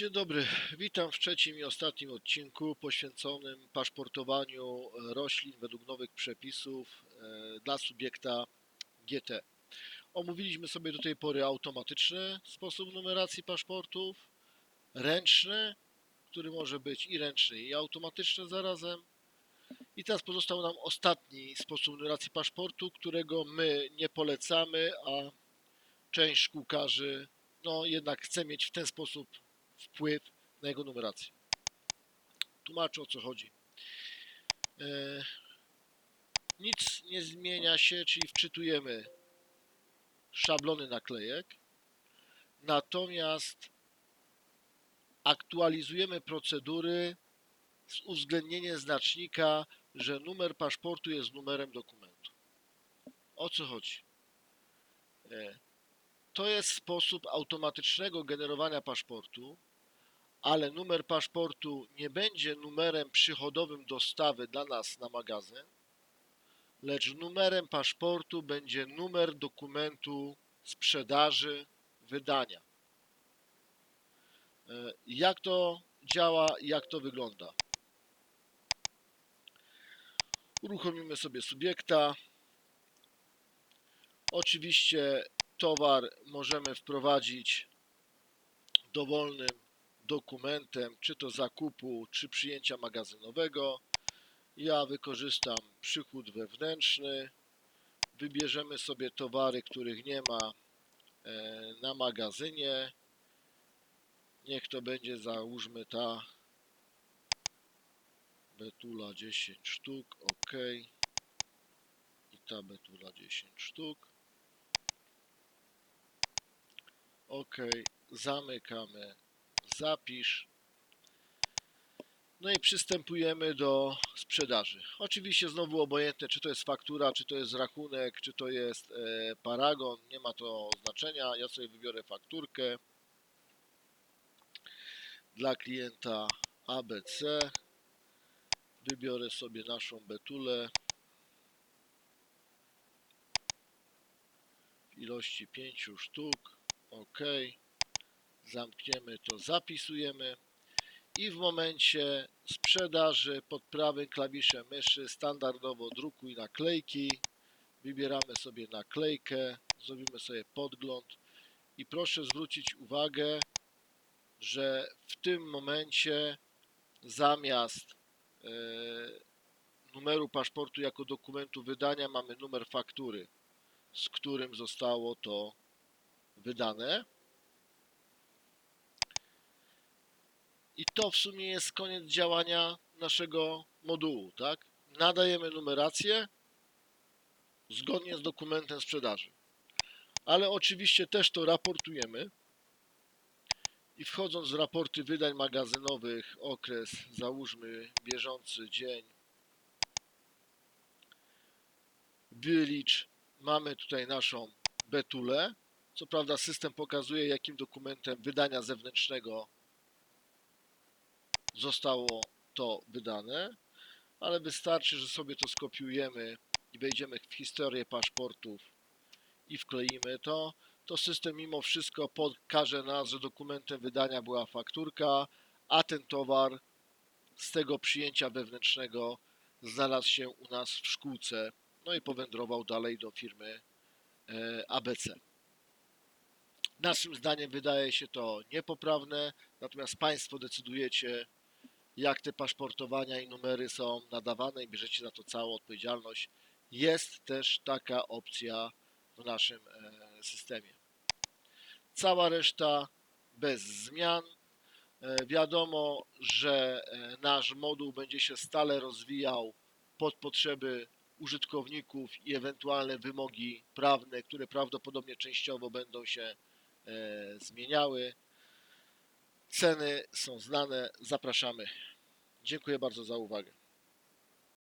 Dzień dobry, witam w trzecim i ostatnim odcinku poświęconym paszportowaniu roślin według nowych przepisów e, dla subiekta GT. Omówiliśmy sobie do tej pory automatyczny sposób numeracji paszportów, ręczny, który może być i ręczny, i automatyczny zarazem. I teraz pozostał nam ostatni sposób numeracji paszportu, którego my nie polecamy, a część szkółkarzy no jednak chce mieć w ten sposób wpływ na jego numerację. Tłumaczę o co chodzi. E, nic nie zmienia się, czyli wczytujemy szablony naklejek, natomiast aktualizujemy procedury z uwzględnieniem znacznika, że numer paszportu jest numerem dokumentu. O co chodzi? E, to jest sposób automatycznego generowania paszportu, ale numer paszportu nie będzie numerem przychodowym dostawy dla nas na magazyn, lecz numerem paszportu będzie numer dokumentu sprzedaży, wydania. E, Jak to działa, jak to wygląda? Uruchomimy sobie subiekta. Oczywiście towar możemy wprowadzić dowolnym dokumentem, czy to zakupu, czy przyjęcia magazynowego. Ja wykorzystam przychód wewnętrzny. Wybierzemy sobie towary, których nie ma e, na magazynie. Niech to będzie, załóżmy ta betula 10 sztuk, ok. I ta betula 10 sztuk. OK, zamykamy, zapisz. No i przystępujemy do sprzedaży. Oczywiście znowu obojętne, czy to jest faktura, czy to jest rachunek, czy to jest e, paragon, nie ma to znaczenia. Ja sobie wybiorę fakturkę dla klienta ABC. Wybiorę sobie naszą betulę w ilości 5 sztuk. OK. Zamkniemy to, zapisujemy. I w momencie sprzedaży pod prawym klawiszem myszy standardowo drukuj naklejki. Wybieramy sobie naklejkę, zrobimy sobie podgląd i proszę zwrócić uwagę, że w tym momencie zamiast e, numeru paszportu jako dokumentu wydania mamy numer faktury, z którym zostało to wydane. I to w sumie jest koniec działania naszego modułu, tak? Nadajemy numerację zgodnie z dokumentem sprzedaży. Ale oczywiście też to raportujemy. I wchodząc w raporty wydań magazynowych, okres, załóżmy bieżący dzień, wylicz, mamy tutaj naszą betulę. Co prawda system pokazuje, jakim dokumentem wydania zewnętrznego zostało to wydane, ale wystarczy, że sobie to skopiujemy i wejdziemy w historię paszportów i wkleimy to, to system mimo wszystko pokaże nas, że dokumentem wydania była fakturka, a ten towar z tego przyjęcia wewnętrznego znalazł się u nas w szkółce, no i powędrował dalej do firmy e, ABC. Naszym zdaniem wydaje się to niepoprawne, natomiast Państwo decydujecie, jak te paszportowania i numery są nadawane i bierzecie za to całą odpowiedzialność. Jest też taka opcja w naszym e, systemie. Cała reszta bez zmian. E, Wiadomo, że e, nasz moduł będzie się stale rozwijał pod potrzeby użytkowników i ewentualne wymogi prawne, które prawdopodobnie częściowo będą się zmieniały. Ceny są znane. Zapraszamy. Dziękuję bardzo za uwagę.